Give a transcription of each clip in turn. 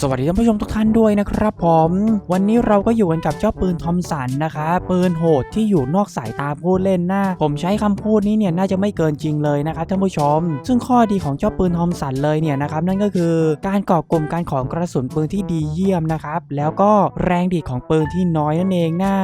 สวัสดีท่านผู้ชมทุกท่านด้วยนะครับผม วันนี้เราก็อยู่กันกับเจ้าปืนทอมสันนะครับปืนโหดที่อยู่นอกสายตาผู้เล่นหนะผมใช้คำพูดนี้เนี่ยน่าจะไม่เกินจริงเลยนะครับท่านผู้ชม ซึ่งข้อดีของเจ้าปืนทอมสันเลยเนี่ยนะครับนั่นก็คือการก่อกลุ่มการของกระสุนปืนที่ดีเยี่ยมนะครับแล้วก็แรงดีดของปืนที่น้อยนั่นเองนะ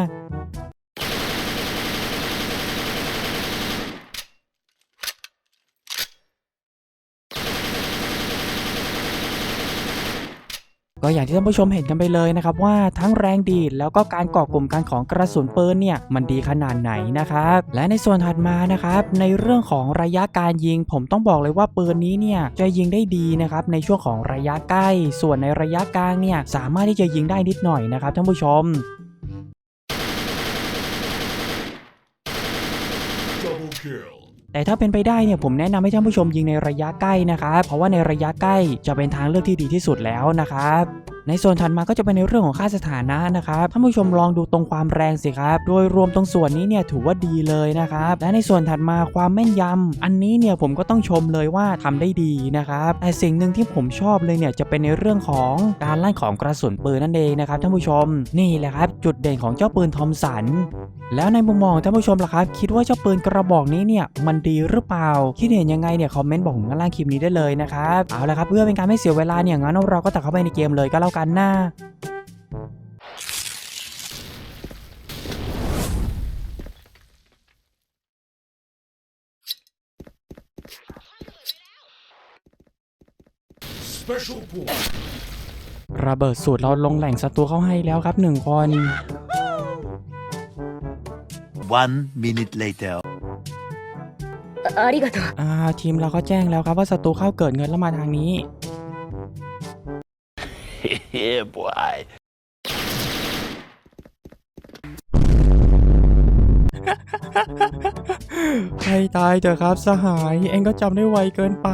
ก็อย่างที่ท่านผู้ชมเห็นกันไปเลยนะครับว่าทั้งแรงดีดแล้วก็การก่อกลุ่มกันของกระสุนปืนเนี่ยมันดีขนาดไหนนะครับและในส่วนถัดมานะครับในเรื่องของระยะการยิง ผมต้องบอกเลยว่าปืนนี้เนี่ยจะยิงได้ดีนะครับในช่วงของระยะใกล้ ส่วนในระยะกลางเนี่ยสามารถที่จะยิงได้นิดหน่อยนะครับท่านผู้ชม Double kill. แต่ถ้าเป็นไปได้เนี่ยผมแนะนำให้ท่านผู้ชมยิงในระยะใกล้นะครับเพราะว่าในระยะใกล้จะเป็นทางเลือกที่ดีที่สุดแล้วนะครับในส่วนถัดมาก็จะเป็นในเรื่องของค่าสถานะนะครับท่านผู้ชมลองดูตรงความแรงสิครับ โดยรวมตรงส่วนนี้เนี่ยถือว่าดีเลยนะครับ และในส่วนถัดมาความแม่นยำอันนี้เนี่ยผมก็ต้องชมเลยว่าทำได้ดีนะครับแต่สิ่งหนึ่งที่ผมชอบเลยเนี่ยจะเป็นในเรื่องของการลั่นของกระสุนปืนนั่นเองนะครับท่านผู้ชมนี่แหละครับ จุดเด่นของเจ้าปืนทอมสัน แล้วในมุมมองของท่านผู้ชมล่ะครับ คิดว่าเจ้าปืนกระบอกนี้เนี่ยมันดีหรือเปล่า คิดเห็นยังไงเนี่ยคอมเมนต์บอกผมข้างล่างคลิปนี้ได้เลยนะครับเอาละครับเพื่อเป็นการไม่เสียเวลาเนี่ยงั้นเราก็ตัดเข้าไปในเกมเลยก็แล้วกันนะ Special point. ระเบิดสูตรเราลงแหล่งศัตรูเข้าให้แล้วครับหนึ่งคน One minute later. あありがとう。 อ่าทีมเราก็แจ้งแล้วครับว่าศัตรูเข้าเกิดเงินแล้วมาทางนี้ yeah, boy. ให้ตายเถอะครับสหาย เองก็จำได้ไวเกินไป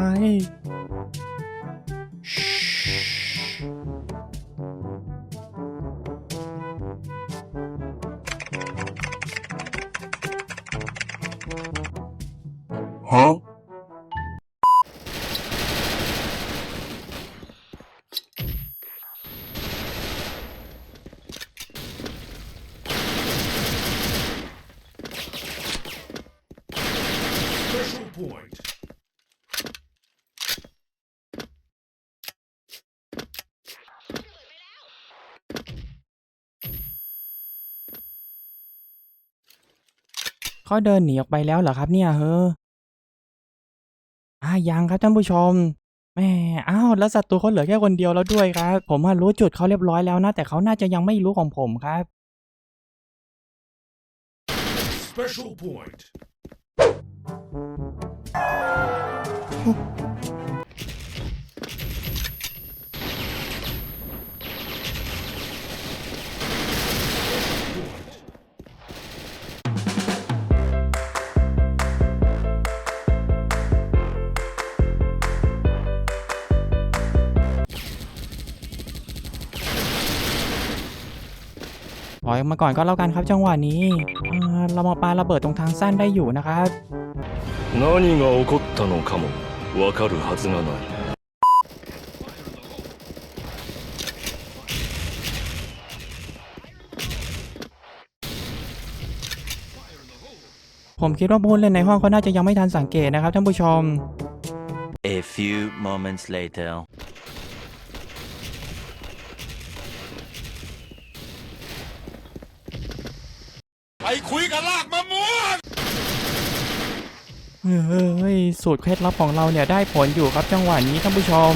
Huh? ๆ Special point. เขาเดินหนีออกไปแล้วเหรอครับเนี่ยเฮ้ออ่า ยังครับท่านผู้ชมแหม่อ้าวแล้วศัตรูเขาเหลือแค่คนเดียวแล้วด้วยครับ ผมรู้จุดเขาเรียบร้อยแล้วนะ แต่เขาน่าจะยังไม่รู้ของผมครับ Special point. ถอยออกมาก่อนก็แล้วกันครับจังหวะนี้อ่าเรามาปาระเบิดตรงทางสั้นได้อยู่นะครับ 何が起こったのかもわかるはずがない ผมคิดว่าผู้เล่นในห้องเขาน่าจะยังไม่ทันสังเกตนะครับท่านผู้ชม A few moments later. เฮ้ยสูตรเคล็ดลับของเราเนี่ยได้ผลอยู่ครับจังหวะนี้ท่านผู้ชม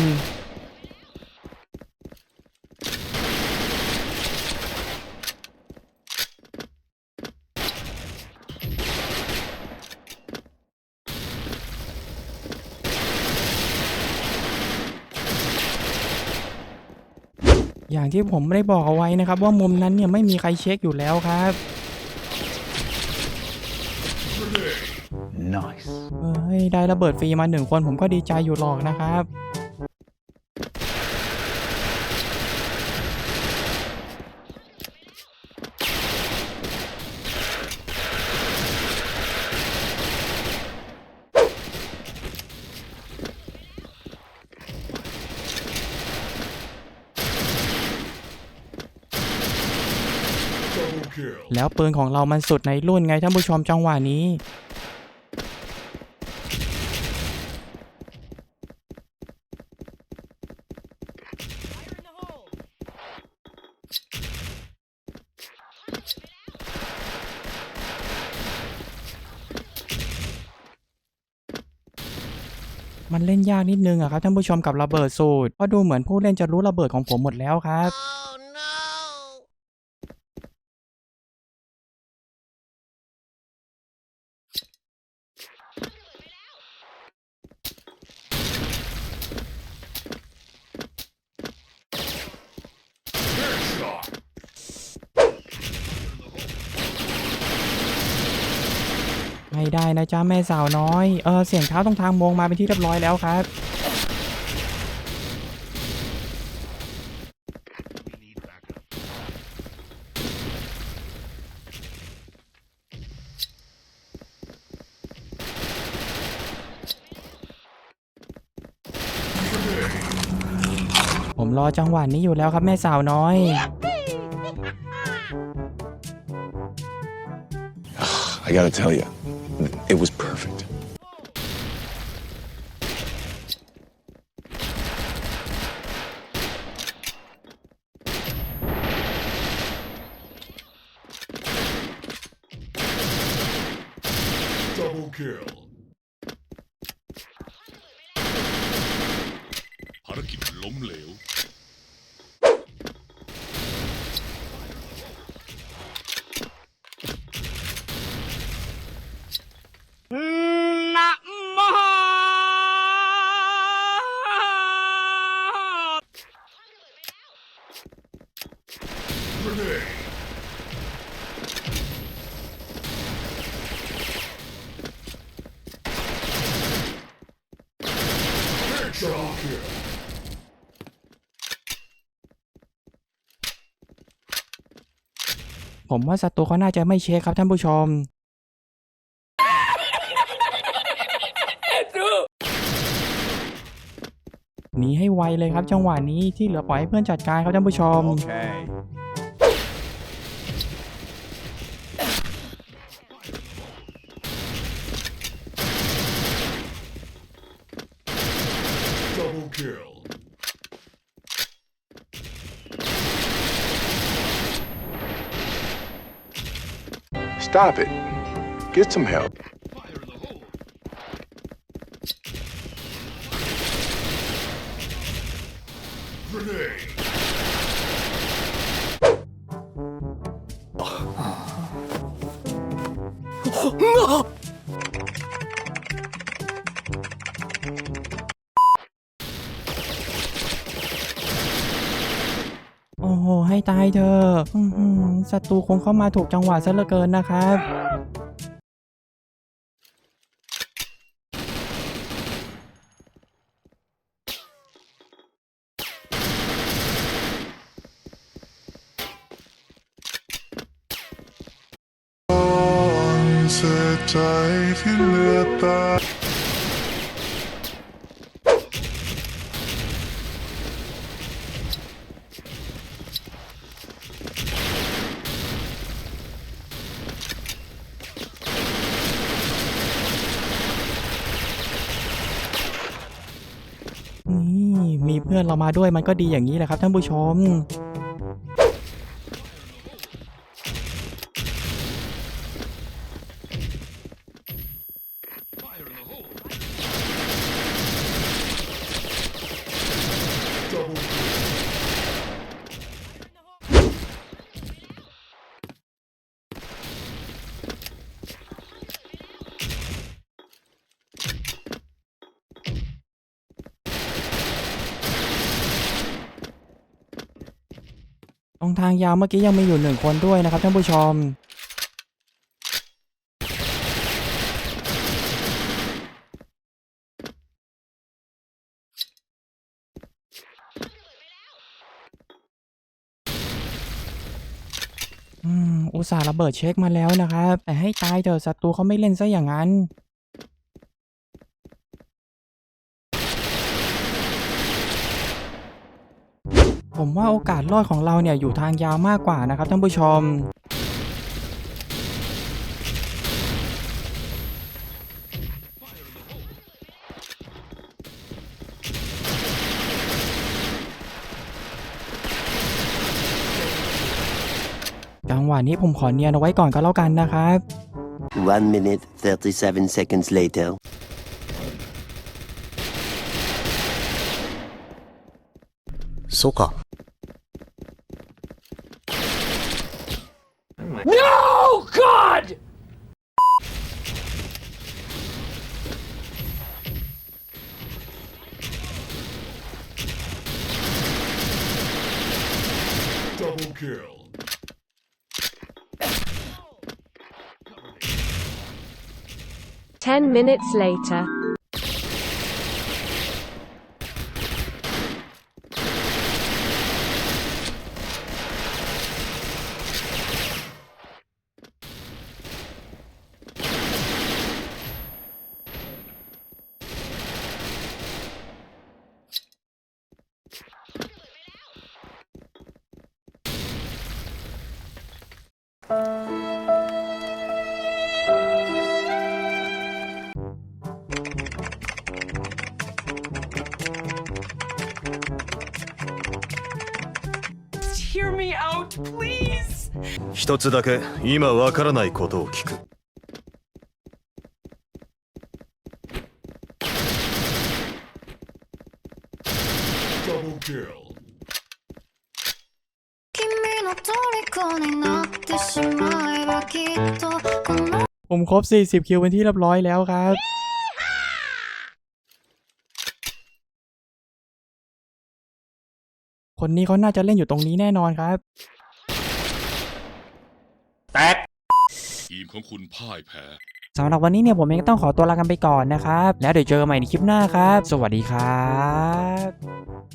อย่างที่ผมได้บอกเอาไว้นะครับ ว่ามุมนั้นเนี่ยไม่มีใครเช็คอยู่แล้วครับ Nice. เฮ้ยได้ระเบิดฟรีมาหนึ่งคนผมก็ดีใจอยู่หรอกนะครับ แล้วปืนของเรามันสุดในรุ่นไงท่านผู้ชมจังหวะนี้ มันเล่นยากนิดนึงอะครับท่านผู้ชมกับระเบิดสูตรเพราะดูเหมือนผู้เล่นจะรู้ระเบิดของผมหมดแล้วครับ ไม่ได้นะจ๊ะแม่สาวน้อย เออเสียงเท้าตรงทางมงมาเป็นที่เรียบร้อยแล้วครับผมรอจังหวะนี้อยู่แล้วครับแม่สาวน้อย I gotta tell you, it was perfect. Double kill. ภารกิจล้มเหลว Grenade. Headshot kill. ผมว่าศัตรูเขาน่าจะไม่เช็คครับท่านผู้ชม หนีให้ไวเลยครับจังหวะนี้ที่เหลือปล่อยให้เพื่อนจัดการครับท่านผู้ชม Double Stop it. Get some help. Grenade. โตายเถอะศัตรูคงเข้ามาถูกจังหวะซะเหลือเกินนะครับเสียใจที่เหลือตา นี่มี เพื่อนเรามาด้วยมันก็ดีอย่างนี้แหละครับท่านผู้ชม รงทางยาวเมื่อกี้ยังมีอยู่หนึ่งคนด้วยนะครับท่านผู้ชม อืม อุตส่าห์ระเบิดเช็คมาแล้วนะครับ แต่ให้ตายเถอะศัตรูเขาไม่เล่นซะอย่างนั้น ผมว่าโอกาสรอดของเราเนี่ยอยู่ทางยาวมากกว่านะครับท่านผู้ชม จังหวะนี้ผมขอเนียนเอาไว้ก่อนก็แล้วกันนะครับ One minute 37 seconds later そうか kill. Ten minutes later. please. 一つだけ今わからないことを聞く Double kill. 君の虜になってしまえばきっとこの ผมครบ 40 คิวเป็นที่เรียบร้อยแล้วครับ คนนี้เขาน่าจะเล่นอยู่ตรงนี้แน่นอนครับ ทีมของคุณพ่ายแพ้ สำหรับวันนี้เนี่ยผมเองก็ต้องขอตัวลากันไปก่อนนะครับ แล้วเดี๋ยวเจอกันใหม่ในคลิปหน้าครับ สวัสดีครับ